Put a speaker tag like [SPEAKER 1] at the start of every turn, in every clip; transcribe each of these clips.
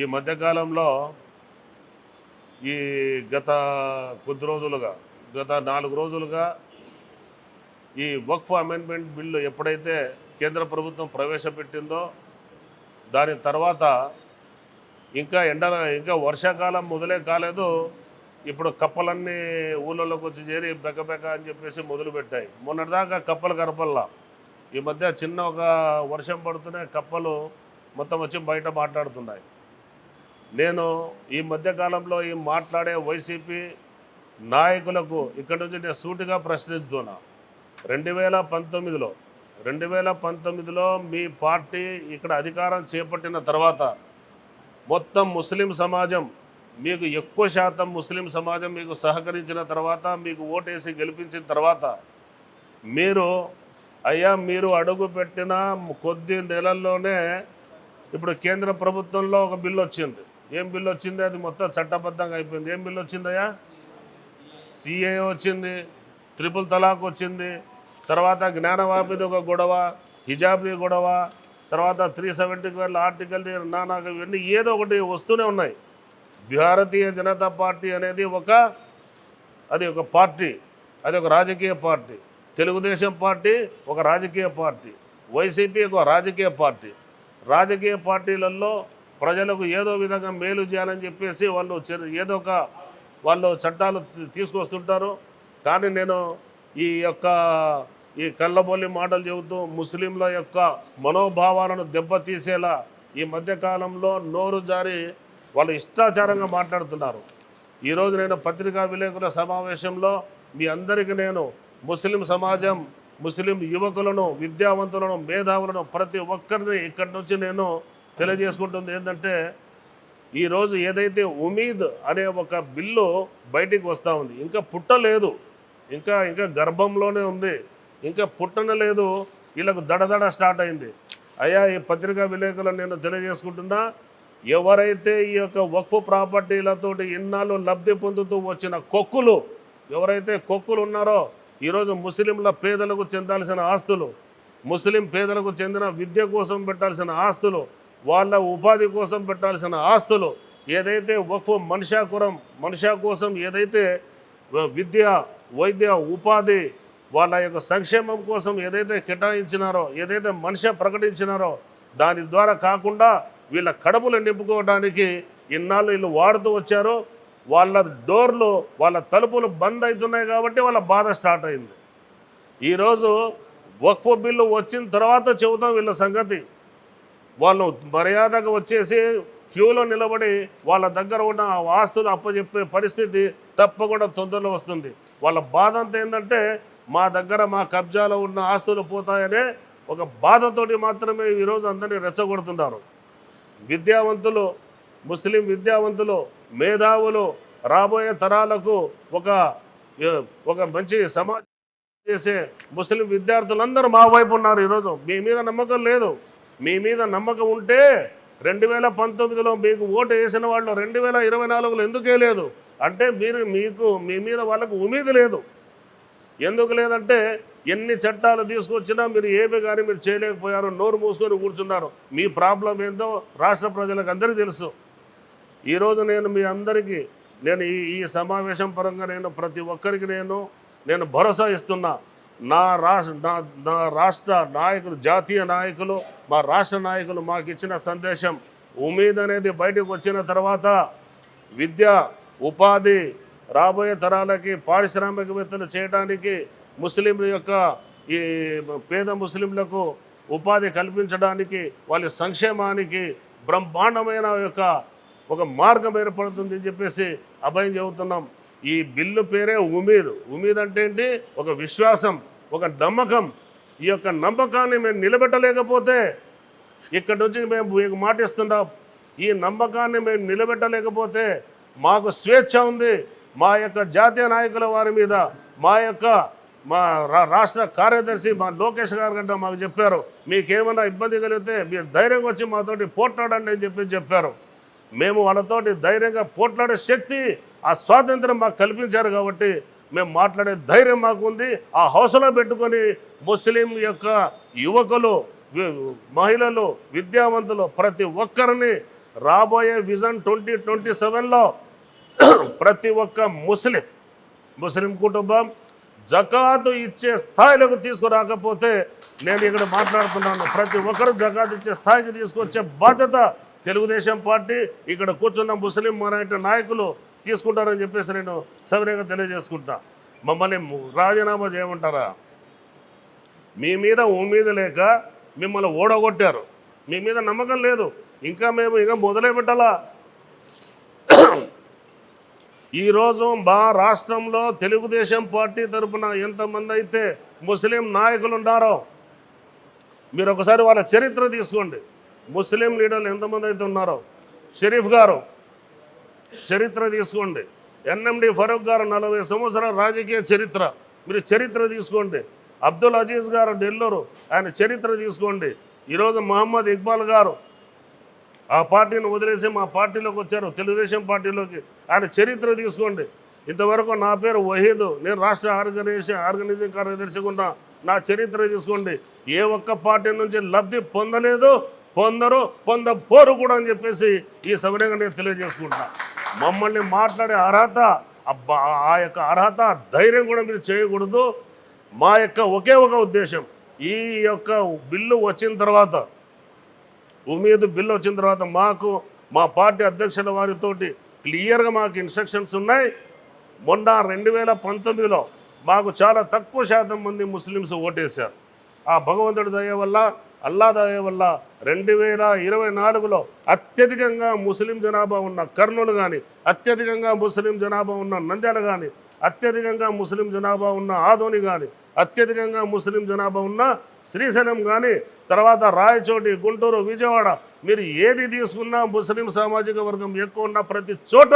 [SPEAKER 1] ఈ మధ్యకాలంలో ఈ గత కొద్ది రోజులుగా గత నాలుగు రోజులుగా ఈ వక్ఫ్ అమెండ్మెంట్ బిల్లు ఎప్పుడైతే కేంద్ర ప్రభుత్వం ప్రవేశపెట్టిందో దాని తర్వాత ఇంకా ఎండ ఇంకా వర్షాకాలం మొదలే కాలేదు. ఇప్పుడు కప్పలన్నీ ఊళ్ళలోకి వచ్చి చేరి బెకబెక అని చెప్పేసి మొదలుపెట్టాయి మొన్నటిదాకా కప్పలు కరపల్లా ఈ మధ్య చిన్న ఒక వర్షం పడుతూనే కప్పలు మొత్తం వచ్చి బయట మాట్లాడుతున్నాయి. నేను ఈ మధ్యకాలంలో ఈ మాట్లాడే వైసీపీ నాయకులకు ఇక్కడి నుంచి నేను సూటిగా ప్రశ్నిస్తున్నా. రెండు వేల పంతొమ్మిదిలో రెండు వేల పంతొమ్మిదిలో మీ పార్టీ ఇక్కడ అధికారం చేపట్టిన తర్వాత మొత్తం ముస్లిం సమాజం మీకు ఎక్కువ శాతం ముస్లిం సమాజం మీకు సహకరించిన తర్వాత మీకు ఓటేసి గెలిపించిన తర్వాత మీరు అయ్యా మీరు అడుగు పెట్టిన కొద్ది నెలల్లోనే ఇప్పుడు కేంద్ర ప్రభుత్వంలో ఒక బిల్లు వచ్చింది. ఏం బిల్లు వచ్చింది? అది మొత్తం చట్టబద్ధంగా అయిపోయింది. ఏం బిల్లు వచ్చిందయ్యా? సిఏ వచ్చింది త్రిపుల్ తలాక్ వచ్చింది తర్వాత జ్ఞానవాపిది ఒక గొడవ హిజాబ్ది గొడవ తర్వాత త్రీ సెవెంటీకి వెళ్ళి ఆర్టికల్ది నానాక ఇవన్నీ ఏదో ఒకటి వస్తూనే ఉన్నాయి. భారతీయ జనతా పార్టీ అనేది ఒక అది ఒక పార్టీ అది ఒక రాజకీయ పార్టీ. తెలుగుదేశం పార్టీ ఒక రాజకీయ పార్టీ. వైసీపీ ఒక రాజకీయ పార్టీ. రాజకీయ పార్టీలలో ప్రజలకు ఏదో విధంగా మేలు చేయాలని చెప్పేసి వాళ్ళు ఏదో ఒక వాళ్ళు చట్టాలు తీసుకొస్తుంటారు. కానీ నేను ఈ యొక్క ఈ కళ్ళబొల్లి మాటలు చెబుతూ ముస్లింల యొక్క మనోభావాలను దెబ్బతీసేలా ఈ మధ్యకాలంలో నోరు జారి వాళ్ళు ఇష్టాచారంగా మాట్లాడుతున్నారు. ఈరోజు నేను పత్రికా విలేకరుల సమావేశంలో మీ అందరికీ నేను ముస్లిం సమాజం ముస్లిం యువకులను విద్యావంతులను మేధావులను ప్రతి ఒక్కరిని ఇక్కడి నుంచి నేను తెలియజేసుకుంటుంది ఏంటంటే ఈరోజు ఏదైతే ఉమీద్ అనే ఒక బిల్లు బయటికి వస్తూ ఉంది ఇంకా పుట్టలేదు ఇంకా ఇంకా గర్భంలోనే ఉంది ఇంకా పుట్టన లేదు వీళ్ళకు దడదడ స్టార్ట్ అయింది. అయ్యా ఈ పత్రికా విలేకరులు నేను తెలియజేసుకుంటున్నా ఎవరైతే ఈ యొక్క వక్ఫ్ ప్రాపర్టీలతోటి ఇన్నాళ్ళు లబ్ధి పొందుతూ వచ్చిన కొక్కులు ఎవరైతే కొక్కులు ఉన్నారో ఈరోజు ముస్లింల పేదలకు చెందాల్సిన ఆస్తులు ముస్లిం పేదలకు చెందిన విద్య కోసం పెట్టాల్సిన ఆస్తులు వాళ్ళ ఉపాధి కోసం పెట్టాల్సిన ఆస్తులు ఏదైతే వక్ఫ్ మనిషాకురం మనిషా కోసం ఏదైతే విద్య వైద్య ఉపాధి వాళ్ళ యొక్క సంక్షేమం కోసం ఏదైతే కేటాయించినారో ఏదైతే మనిషి ప్రకటించినారో దాని ద్వారా కాకుండా వీళ్ళ కడుపులు నింపుకోవడానికి ఇన్నాళ్ళు వీళ్ళు వాడుతూ వచ్చారో. వాళ్ళ డోర్లు వాళ్ళ తలుపులు బంద్ అవుతున్నాయి కాబట్టి వాళ్ళ బాధ స్టార్ట్ అయింది. ఈరోజు వక్ఫ్ బిల్లు వచ్చిన తర్వాత చెబుతాం వీళ్ళ సంగతి. వాళ్ళు మర్యాదగా వచ్చేసి క్యూలో నిలబడి వాళ్ళ దగ్గర ఉన్న ఆ ఆస్తులు అప్పచెప్పే పరిస్థితి తప్పకుండా తొందరలో వస్తుంది. వాళ్ళ బాధ అంతా ఏంటంటే మా దగ్గర మా కబ్జాలో ఉన్న ఆస్తులు పోతాయనే ఒక బాధతోటి మాత్రమే ఈరోజు అందరినీ రెచ్చగొడుతున్నారు. విద్యావంతులు ముస్లిం విద్యావంతులు మేధావులు రాబోయే తరాలకు ఒక ఒక మంచి సమాజం చేసే ముస్లిం విద్యార్థులందరూ మా వైపు ఉన్నారు ఈరోజు. మీ మీద నమ్మకం లేదు. మీ మీద నమ్మకం ఉంటే రెండు వేల పంతొమ్మిదిలో మీకు ఓటు వేసిన వాళ్ళు రెండు వేల ఇరవై నాలుగులో ఎందుకే లేదు? అంటే మీరు మీకు మీ మీద వాళ్ళకు ఉమీదు లేదు. ఎందుకు లేదంటే ఎన్ని చట్టాలు తీసుకొచ్చినా మీరు ఏమి కానీ మీరు చేయలేకపోయారు నోరు మూసుకొని కూర్చున్నారు. మీ ప్రాబ్లం ఏందో రాష్ట్ర ప్రజలకు అందరికీ తెలుసు. ఈరోజు నేను మీ అందరికీ నేను ఈ ఈ సమావేశం పరంగా నేను ప్రతి ఒక్కరికి నేను నేను భరోసా ఇస్తున్నా. నా రాష్ట్ర నా నా రాష్ట్ర నాయకులు జాతీయ నాయకులు మా రాష్ట్ర నాయకులు మాకు ఇచ్చిన సందేశం ఉమీద్ అనేది బయటకు వచ్చిన తర్వాత విద్య ఉపాధి రాబోయే తరాలకి పారిశ్రామికవేత్తలు చేయడానికి ముస్లింల యొక్క ఈ పేద ముస్లింలకు ఉపాధి కల్పించడానికి వాళ్ళ సంక్షేమానికి బ్రహ్మాండమైన యొక్క ఒక మార్గం ఏర్పడుతుంది అని చెప్పేసి అభయం చెబుతున్నాం. ఈ బిల్లు పేరే ఉమీద్. ఉమీద్ అంటే ఏంటి? ఒక విశ్వాసం. ఒక నమ్మకం. ఈ యొక్క నమ్మకాన్ని మేము నిలబెట్టలేకపోతే ఇక్కడి నుంచి మేము మీకు మాట ఇస్తున్నాం ఈ నమ్మకాన్ని మేము నిలబెట్టలేకపోతే మాకు స్వేచ్ఛ ఉంది. మా యొక్క జాతీయ నాయకుల వారి మీద మా యొక్క మా రా- రాష్ట్ర కార్యదర్శి మా లోకేష్ గారు కంటే మాకు చెప్పారు. మీకేమైనా ఇబ్బంది కలిగితే మీరు ధైర్యంగా వచ్చి మాతోటి పోట్లాడండి అని చెప్పి చెప్పారు. మేము వాళ్ళతోటి ధైర్యంగా పోట్లాడే శక్తి ఆ స్వాతంత్రం మాకు కల్పించారు కాబట్టి మేము మాట్లాడే ధైర్యం మాకు ఉంది ఆ హౌసలో పెట్టుకొని ముస్లిం యొక్క యువకులు మహిళలు విద్యావంతులు ప్రతి ఒక్కరిని రాబోయే విజన్ ట్వంటీ ట్వంటీ సెవెన్లో ప్రతి ఒక్క ముస్లిం ముస్లిం కుటుంబం జకాతు ఇచ్చే స్థాయిలకు తీసుకురాకపోతే నేను ఇక్కడ మాట్లాడుతున్నాను. ప్రతి ఒక్కరు జకాత్ ఇచ్చే స్థాయికి తీసుకొచ్చే బాధ్యత తెలుగుదేశం పార్టీ. ఇక్కడ కూర్చున్న ముస్లిం మైనారిటీ నాయకులు తీసుకుంటారని చెప్పేసి నేను సవినయంగా తెలియజేసుకుంటా. మమ్మల్ని రాజీనామా చేయమంటారా? మీ మీద ఉమీద లేక మిమ్మల్ని ఓడగొట్టారు. మీ మీద నమ్మకం లేదు. ఇంకా మేము ఇంకా మొదలే పెట్టాలా? ఈరోజు మా రాష్ట్రంలో తెలుగుదేశం పార్టీ తరపున ఎంతమంది అయితే ముస్లిం నాయకులు ఉన్నారో మీరు ఒకసారి వాళ్ళ చరిత్ర తీసుకోండి. ముస్లిం లీడర్లు ఎంతమంది అయితే ఉన్నారో? షరీఫ్ గారు చరిత్ర తీసుకోండి. ఎన్ఎండి ఫరూక్ గారు నలభై సంవత్సరాల రాజకీయ చరిత్ర. మీరు చరిత్ర తీసుకోండి. అబ్దుల్ అజీజ్ గారు నెల్లూరు ఆయన చరిత్ర తీసుకోండి. ఈరోజు మహమ్మద్ ఇక్బాల్ గారు ఆ పార్టీని వదిలేసి మా పార్టీలోకి వచ్చారు. తెలుగుదేశం పార్టీలోకి ఆయన చరిత్ర తీసుకోండి. ఇంతవరకు నా పేరు వహీద్. నేను రాష్ట్ర ఆర్గనైజేషన్ ఆర్గనైజింగ్ కార్యదర్శిగా నా చరిత్ర తీసుకోండి. ఏ ఒక్క పార్టీ నుంచి లబ్ధి పొందలేదు. పొందరు పొందపోరు కూడా అని చెప్పేసి ఈ సమయంగా నేను తెలియజేసుకుంటున్నాను మమ్మల్ని మాట్లాడే అర్హత అబ్బా ఆ యొక్క అర్హత ధైర్యం కూడా మీరు చేయకూడదు. మా యొక్క ఒకే ఒక ఉద్దేశం ఈ యొక్క బిల్లు వచ్చిన తర్వాత ఉమీద్ బిల్లు వచ్చిన తర్వాత మాకు మా పార్టీ అధ్యక్షుల వారితోటి క్లియర్గా మాకు ఇన్స్ట్రక్షన్స్ ఉన్నాయి. మొన్న రెండు వేల పంతొమ్మిదిలో మాకు చాలా తక్కువ శాతం మంది ముస్లిమ్స్ ఓటేశారు. ఆ భగవంతుడి దయ వల్ల అల్లా దయ వల్ల రెండు వేల ఇరవై నాలుగులో అత్యధికంగా ముస్లిం జనాభా ఉన్న కర్నూలు కానీ అత్యధికంగా ముస్లిం జనాభా ఉన్న నంద్యాల కానీ అత్యధికంగా ముస్లిం జనాభా ఉన్న ఆదోని కానీ అత్యధికంగా ముస్లిం జనాభా ఉన్న శ్రీశైలం కానీ తర్వాత రాయచోటి గుంటూరు విజయవాడ మీరు ఏది తీసుకున్నా ముస్లిం సామాజిక వర్గం ఎక్కువ ఉన్న ప్రతి చోట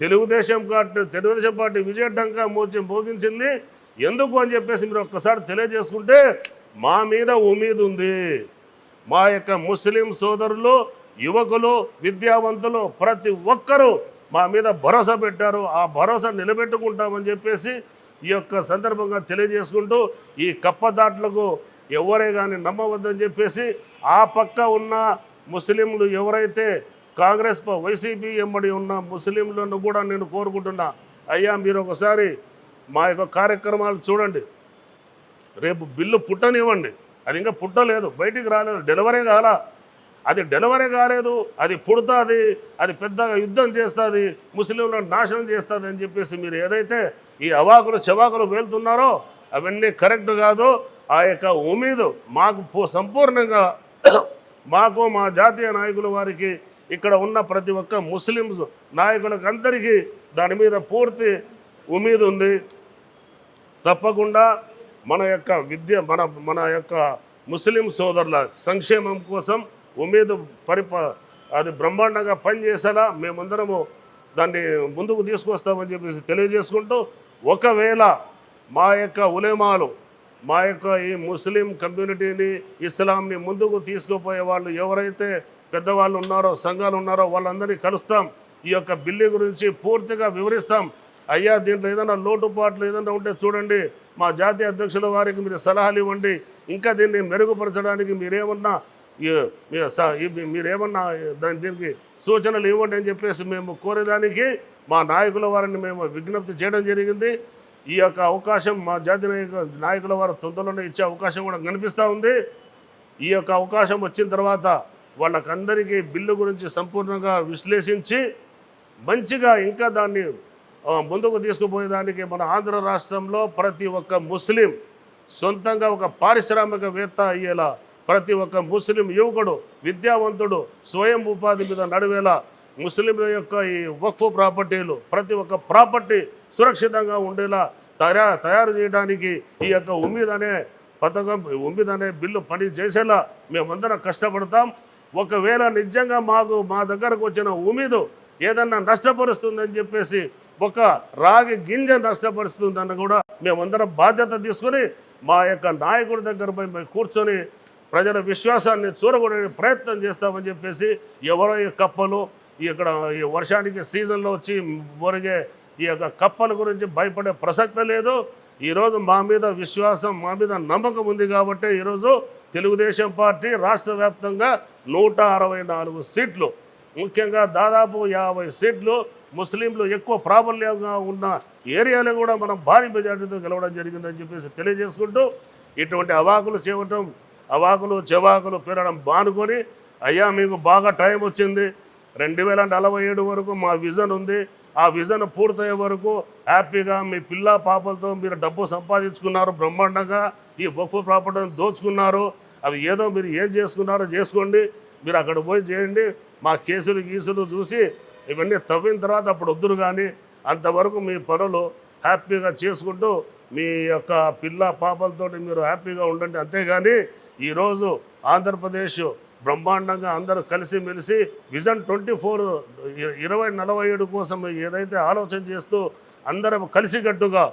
[SPEAKER 1] తెలుగుదేశం పార్టీ తెలుగుదేశం పార్టీ విజయఢంకా మోచి మోగించింది. ఎందుకు అని చెప్పేసి మీరు ఒక్కసారి తెలియజేసుకుంటే మా మీద ఉమీద్ ఉంది మా యొక్క ముస్లిం సోదరులు యువకులు విద్యావంతులు ప్రతి ఒక్కరూ మా మీద భరోసా పెట్టారు. ఆ భరోసా నిలబెట్టుకుంటామని చెప్పేసి ఈ యొక్క సందర్భంగా తెలియజేసుకుంటూ ఈ కప్పదాట్లకు ఎవరే కానీ నమ్మవద్దని చెప్పేసి ఆ పక్క ఉన్న ముస్లింలు ఎవరైతే కాంగ్రెస్ ప- వైసీపీ ఎంబడి ఉన్న ముస్లింలను కూడా నేను కోరుకుంటున్నా. అయ్యా మీరు ఒకసారి మా యొక్క కార్యక్రమాలు చూడండి. రేపు బిల్లు పుట్టనివ్వండి. అది ఇంకా పుట్టలేదు. బయటికి రాలేదు. డెలివరీ కాల. అది డెలివరీ కాలేదు. అది పుడుతుంది. అది పెద్దగా యుద్ధం చేస్తుంది. ముస్లింలను నాశనం చేస్తుంది అని చెప్పేసి మీరు ఏదైతే ఈ అవాకులు చెవాకులు వెళ్తున్నారో అవన్నీ కరెక్ట్ కాదు. ఆ యొక్క ఉమీదు మాకు సంపూర్ణంగా మాకు మా జాతీయ నాయకుల వారికి ఇక్కడ ఉన్న ప్రతి ఒక్క ముస్లిమ్స్ నాయకులకు అందరికీ దాని మీద పూర్తి ఉమీదు ఉంది. తప్పకుండా మన యొక్క విద్య మన మన యొక్క ముస్లిం సోదరుల సంక్షేమం కోసం ఉమేదు పరిప అది బ్రహ్మాండంగా పనిచేసేలా మేమందరము దాన్ని ముందుకు తీసుకొస్తామని చెప్పేసి తెలియజేసుకుంటూ ఒకవేళ మా యొక్క ఉలేమాలు మా యొక్క ఈ ముస్లిం కమ్యూనిటీని ఇస్లాంని ముందుకు తీసుకుపోయే వాళ్ళు ఎవరైతే పెద్దవాళ్ళు ఉన్నారో సంఘాలు ఉన్నారో వాళ్ళందరినీ కలుస్తాం. ఈ యొక్క బిల్లు గురించి పూర్తిగా వివరిస్తాం. అయ్యా దీంట్లో ఏదైనా లోటుపాట్లు ఏదైనా ఉంటే చూడండి. మా జాతీయ అధ్యక్షుల వారికి మీరు సలహాలు ఇవ్వండి. ఇంకా దీన్ని మెరుగుపరచడానికి మీరేమన్నా ఈ- మీ- స- మీరేమన్నా దాని దీనికి సూచనలు ఇవ్వండి అని చెప్పేసి మేము కోరేదానికి మా నాయకుల వారిని మేము విజ్ఞప్తి చేయడం జరిగింది. ఈ యొక్క అవకాశం మా జాతీయ నాయకుల వారు తొందరలోనే ఇచ్చే అవకాశం కూడా కనిపిస్తూ ఉంది. ఈ యొక్క అవకాశం వచ్చిన తర్వాత వాళ్ళకందరికీ బిల్లు గురించి సంపూర్ణంగా విశ్లేషించి మంచిగా ఇంకా దాన్ని ముందుకు తీసుకుపోయేదానికి మన ఆంధ్ర రాష్ట్రంలో ప్రతి ఒక్క ముస్లిం సొంతంగా ఒక పారిశ్రామికవేత్త అయ్యేలా ప్రతి ఒక్క ముస్లిం యువకుడు విద్యావంతుడు స్వయం ఉపాధి మీద నడివేలా ముస్లింల యొక్క ఈ వక్ఫ్ ప్రాపర్టీలు ప్రతి ఒక్క ప్రాపర్టీ సురక్షితంగా ఉండేలా తయా తయారు చేయడానికి ఈ యొక్క ఉమ్మీద్ అనే పథకం ఉమ్మీద్ అనే బిల్లు పని చేసేలా మేమందరం కష్టపడతాం. ఒకవేళ నిజంగా మాకు మా దగ్గరకు వచ్చిన ఉమీదు ఏదన్నా నష్టపరుస్తుందని చెప్పేసి ఒక రాగి గింజ నష్టపరుస్తుందని కూడా మేమందరం బాధ్యత తీసుకొని మా యొక్క నాయకుడి దగ్గర పోయి మేము కూర్చొని ప్రజల విశ్వాసాన్ని చూరగొనే ప్రయత్నం చేస్తామని చెప్పేసి ఎవరో ఈ కప్పలు ఇక్కడ ఈ వర్షానికి సీజన్లో వచ్చి ఒరిగే ఈ యొక్క కప్పల గురించి భయపడే ప్రసక్తి లేదు. ఈరోజు మా మీద విశ్వాసం మా మీద నమ్మకం ఉంది కాబట్టి ఈరోజు తెలుగుదేశం పార్టీ రాష్ట్ర వ్యాప్తంగా నూట అరవై నాలుగు సీట్లు ముఖ్యంగా దాదాపు యాభై సీట్లు ముస్లింలు ఎక్కువ ప్రాబల్యంగా ఉన్న ఏరియాలో కూడా మనం భారీ మెజార్టీతో గెలవడం జరిగిందని చెప్పేసి తెలియజేసుకుంటూ ఇటువంటి అవాకులు చేయటం అవాకులు చెవాకులు పెరగడం బానుకొని అయ్యా మీకు బాగా టైం వచ్చింది. రెండు వేల నలభై ఏడు వరకు మా విజన్ ఉంది. ఆ విజన్ పూర్తయ్యే వరకు హ్యాపీగా మీ పిల్ల పాపలతో మీరు డబ్బు సంపాదించుకున్నారు బ్రహ్మాండంగా. ఈ వక్ఫ్ ప్రాపర్టీని దోచుకున్నారు. అవి ఏదో మీరు ఏం చేసుకున్నారో చేసుకోండి. మీరు అక్కడ పోయి చేయండి. మా కేసులు గీసులు చూసి ఇవన్నీ తవ్విన తర్వాత అప్పుడు వద్దురు కానీ అంతవరకు మీ పనులు హ్యాపీగా చేసుకుంటూ మీ యొక్క పిల్ల పాపలతో మీరు హ్యాపీగా ఉండండి. అంతేగాని ఈరోజు ఆంధ్రప్రదేశ్ బ్రహ్మాండంగా అందరూ కలిసిమెలిసి విజన్ ట్వంటీ ఫోర్ ఇరవై నలభై ఏడు కోసం ఏదైతే ఆలోచన చేస్తూ అందరం కలిసికట్టుగా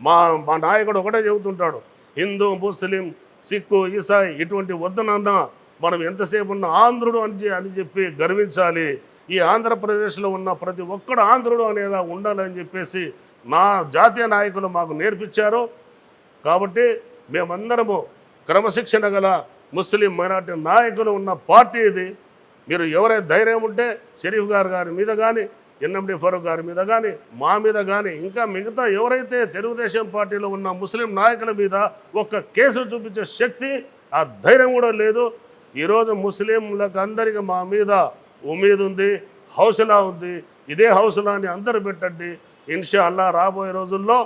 [SPEAKER 1] మా మా నాయకుడు ఒకటే చెబుతుంటాడు. హిందూ ముస్లిం సిక్కు ఈసాయి ఇటువంటి వద్దనన్నా మనం ఎంతసేపు ఉన్న ఆంధ్రుడు అని అని చెప్పి గర్వించాలి. ఈ ఆంధ్రప్రదేశ్లో ఉన్న ప్రతి ఒక్కడు ఆంధ్రుడు అనేలా ఉండాలని చెప్పేసి నా జాతీయ నాయకులు మాకు నేర్పించారు. కాబట్టి మేమందరము క్రమశిక్షణ గల ముస్లిం మైనార్టీ నాయకులు ఉన్న పార్టీ ఇది. మీరు ఎవరైతే ధైర్యం ఉంటే షరీఫ్ గారు గారి మీద కానీ ఎన్ఎండి ఫరూక్ గారి మీద కానీ మా మీద కానీ ఇంకా మిగతా ఎవరైతే తెలుగుదేశం పార్టీలో ఉన్న ముస్లిం నాయకుల మీద ఒక్క కేసు చూపించే శక్తి ఆ ధైర్యం కూడా లేదు. ఈరోజు ముస్లింలకు అందరికీ మా మీద ఉమీద్ ఉంది హౌసలా ఉంది. ఇదే హౌసలాని అందరూ పెట్టండి. ఇన్షా అల్లా రాబోయే రోజుల్లో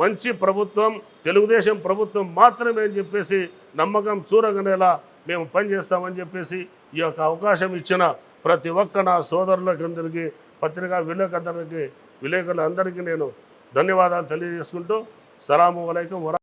[SPEAKER 1] మంచి ప్రభుత్వం తెలుగుదేశం ప్రభుత్వం మాత్రమే అని చెప్పేసి నమ్మకం చూరగనేలా మేము పనిచేస్తామని చెప్పేసి ఈ యొక్క అవకాశం ఇచ్చిన ప్రతి ఒక్క నా సోదరులకందరికీ పత్రికా విలేకరులందరికీ విలేకరులందరికీ నేను ధన్యవాదాలు తెలియజేసుకుంటూ సలాము వలైకం వర